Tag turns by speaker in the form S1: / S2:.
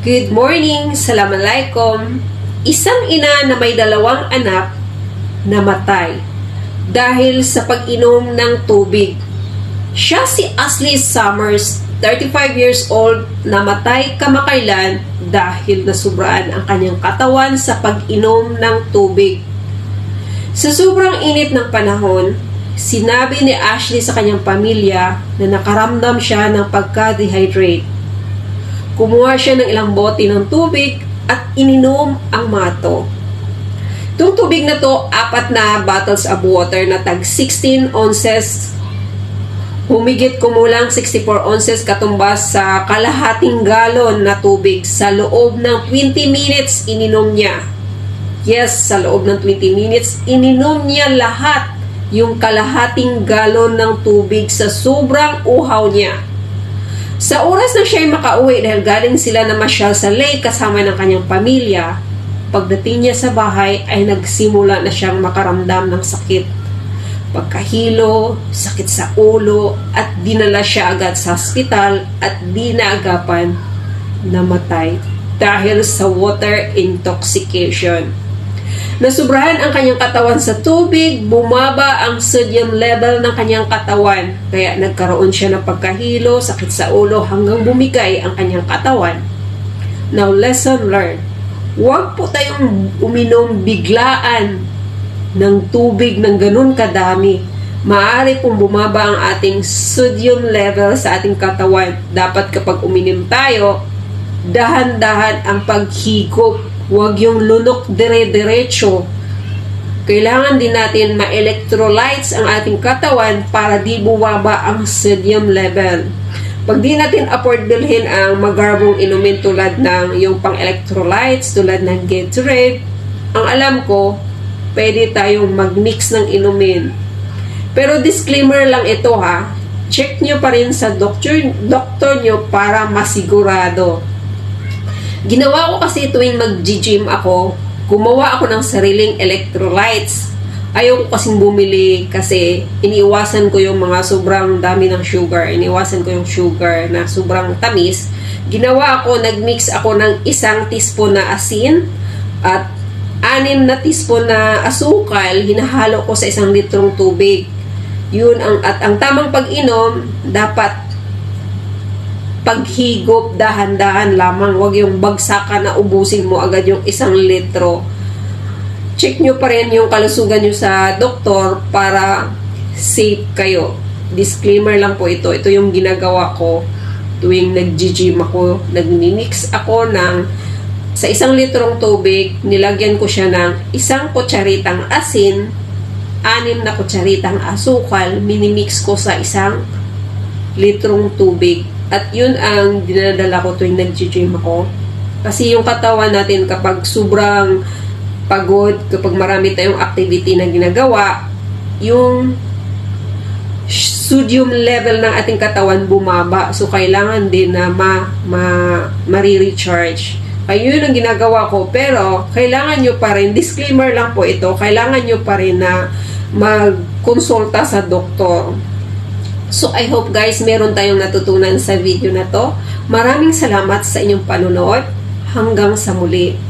S1: Good morning, Assalamualaikum. Isang ina na may dalawang anak namatay dahil sa pag-inom ng tubig. Siya si Ashley Summers, 35 years old, namatay kamakailan dahil nasubraan ang kanyang katawan sa pag-inom ng tubig. Sa sobrang init ng panahon, sinabi ni Ashley sa kanyang pamilya na nakaramdam siya ng pagka-dehydrate. Kumuha siya ng ilang bote ng tubig at ininom ang mato. Itong tubig na to, apat na bottles of water na tag 16 ounces. Humigit kumulang 64 ounces katumbas sa kalahating galon na tubig sa loob ng 20 minutes ininom niya. Yes, sa loob ng 20 minutes, ininom niya lahat yung kalahating galon ng tubig sa sobrang uhaw niya. Sa oras na siya ay makauwi dahil galing sila na masyal sa lake kasama ng kanyang pamilya, pagdating niya sa bahay ay nagsimula na siyang makaramdam ng sakit. Pagkahilo, sakit sa ulo, at dinala siya agad sa hospital at di naagapan namatay dahil sa water intoxication. Nasubrahan ang kanyang katawan sa tubig, bumaba ang sodium level ng kanyang katawan. Kaya nagkaroon siya ng pagkahilo, sakit sa ulo hanggang bumigay ang kanyang katawan. Now, lesson learned. Huwag po tayong uminom biglaan ng tubig ng ganun kadami. Maaari pong bumaba ang ating sodium level sa ating katawan. Dapat kapag uminom tayo, dahan-dahan ang paghigop Huwag yung lunok dire-diretso. Kailangan din natin ma-electrolytes ang ating katawan para di bumaba ang sodium level. Pag di natin afford bilhin ang magarbong inumin tulad ng yung pang-electrolytes, tulad ng Gatorade, ang alam ko, pwede tayong mag-mix ng inumin. Pero disclaimer lang ito ha, check nyo pa rin sa doctor, doctor nyo para masigurado. Ginawa ko kasi tuwing mag-gym ako, gumawa ako ng sariling electrolytes. Ayaw ko kasing bumili kasi iniiwasan ko yung mga sobrang dami ng sugar. Iniiwasan ko yung sugar na sobrang tamis. Ginawa ako, nag-mix ako ng isang teaspoon na asin at anim na teaspoon na asukal, hinahalo ko sa isang litrong tubig. Yun ang at ang tamang pag-inom dapat paghigop dahan-dahan lamang. Wag yung bagsakan na ubusin mo agad yung isang litro. Check nyo pa rin yung kalusugan nyo sa doktor para safe kayo. Disclaimer lang po ito. Ito yung ginagawa ko tuwing nag-gym ako. Nagmi-mix ako ng sa isang litrong tubig nilagyan ko siya ng isang kutsaritang asin anim na kutsaritang asukal minimix ko sa isang litrong tubig at yun ang dinadala ko tuwing nag-gym ako. Kasi yung katawan natin kapag sobrang pagod, kapag marami tayong activity na ginagawa, yung sodium level ng ating katawan bumaba. So, kailangan din na ma, ma, ma-recharge. Kaya yun ang ginagawa ko. Pero, kailangan nyo pa rin, disclaimer lang po ito, kailangan nyo pa rin na magkonsulta sa doktor So I hope guys meron tayong natutunan sa video na to. Maraming salamat sa inyong panonood. Hanggang sa muli.